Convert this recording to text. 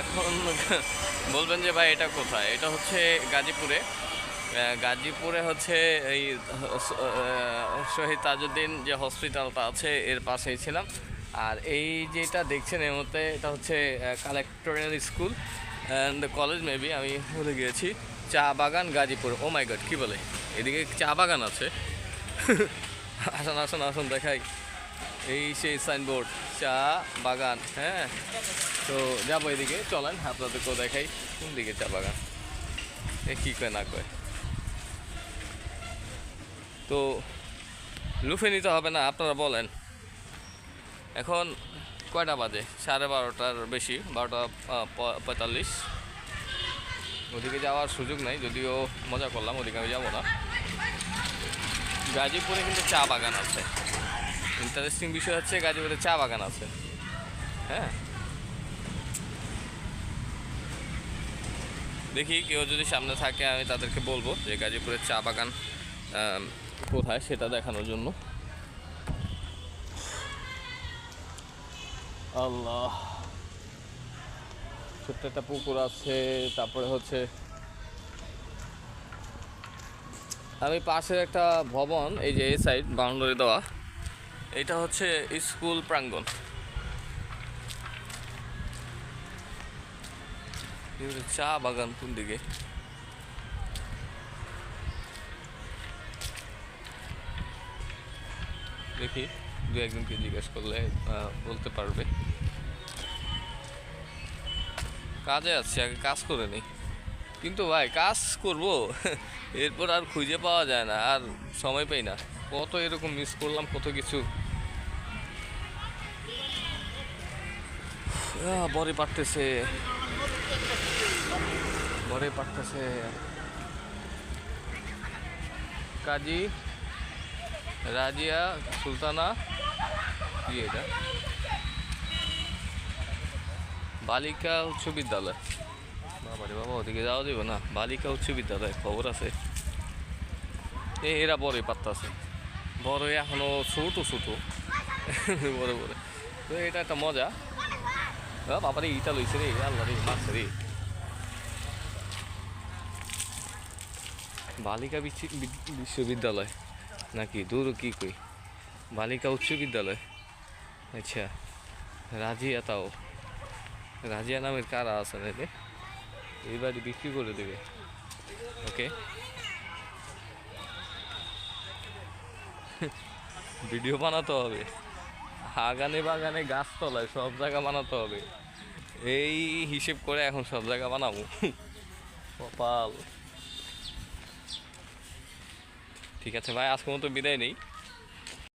এখন বলবেন যে ভাই এটা কোথায়? এটা হচ্ছে গাজীপুরে। গাজীপুরে হচ্ছে এই শহীদ তাজউদ্দিন যে হসপিটালটা আছে, এর পাশেই ছিলাম। আর এই যেটা দেখছেন এর মধ্যে এটা হচ্ছে collectorial school and college maybe আমি ভুলে গিয়েছি। চা বাগান গাজীপুর। ও মাই গড কী বলে? এদিকে চা বাগান আছে। আসুন আসুন আসুন, দেখাই। এই সেই সাইনবোর্ড চা বাগান হ্যাঁ? তো যাব এদিকে, চলেন, আপনাদেরকেও দেখাই কোন দিকে চা বাগান। এ কী কয়, না কয়। তো লুফে নিতে হবে না, আপনারা বলেন। এখন কয়টা বাজে? সাড়ে বারোটার বেশি, বারোটা পঁয়তাল্লিশ। ওদিকে যাওয়ার সুযোগ নাই, যদিও মজা করলাম, ওদিকে আমি যাব না। গাজীপুরে কিন্তু চা বাগান আছে। ইন্টারেস্টিং বিষয় হচ্ছে গাজীপুরে চা বাগান আছে। হ্যাঁ? দেখি কেউ যদি সামনে থাকে, আমি তাদেরকে বলব যে গাজীপুরের চা বাগান কোথায় সেটা দেখানোর জন্য। আল্লাহ। ছোট্ট একটা পুকুর আছে, তারপরে হচ্ছে আমি পাশের একটা ভবন, এই যে এই সাইড বাউন্ডারি দেওয়া। এটা হচ্ছে স্কুল প্রাঙ্গণ। চা বাগান কোন দিকে দেখি, দু একজনকে জিজ্ঞেস করলে বলতে পারবে। কাজে আছি, আগে কাজ করে নিই। কিন্তু ভাই, কাজ করব। এরপর আর খুঁজে পাওয়া যায় না, আর সময় পাই না। কত এরকম মিস করলাম, কত কিছু। বরে পারতেছে। বরে পারতেছে। কাজী, রাজিয়া, সুলতানা, কি এটা? বালিকা উচ্চ বিদ্যালয়। বাবা রে বাবা, ওদিকে যাওয়া যাবে না। বালিকা উচ্চ বিদ্যালয়, খবর আছে। এ এরা বড়ই পাত্তাছে বড় এখনও ছোট ছোট। বড় বড়। তো এটা একটা মজা। বাবারে, ইটা লইছে রে, আল্লাহ রে, মারছে রে। বালিকা বিশ্ববিদ্যালয়। নাকি, দূর কি কই? বালিকা উচ্চ বিদ্যালয়। আচ্ছা রাজিয়া তাও। রাজিয়া নামের কারা আছে না রে এই বিক্রি করে দেবে। ওকে ভিডিও বানাতে হবে। আগানে বাগানে গাছতলায় সব জায়গা বানাতে হবে। এই হিসেব করে এখন সব জায়গা বানাবো। কপাল। ঠিক আছে ভাই, আজকের মতো বিদায় নেই।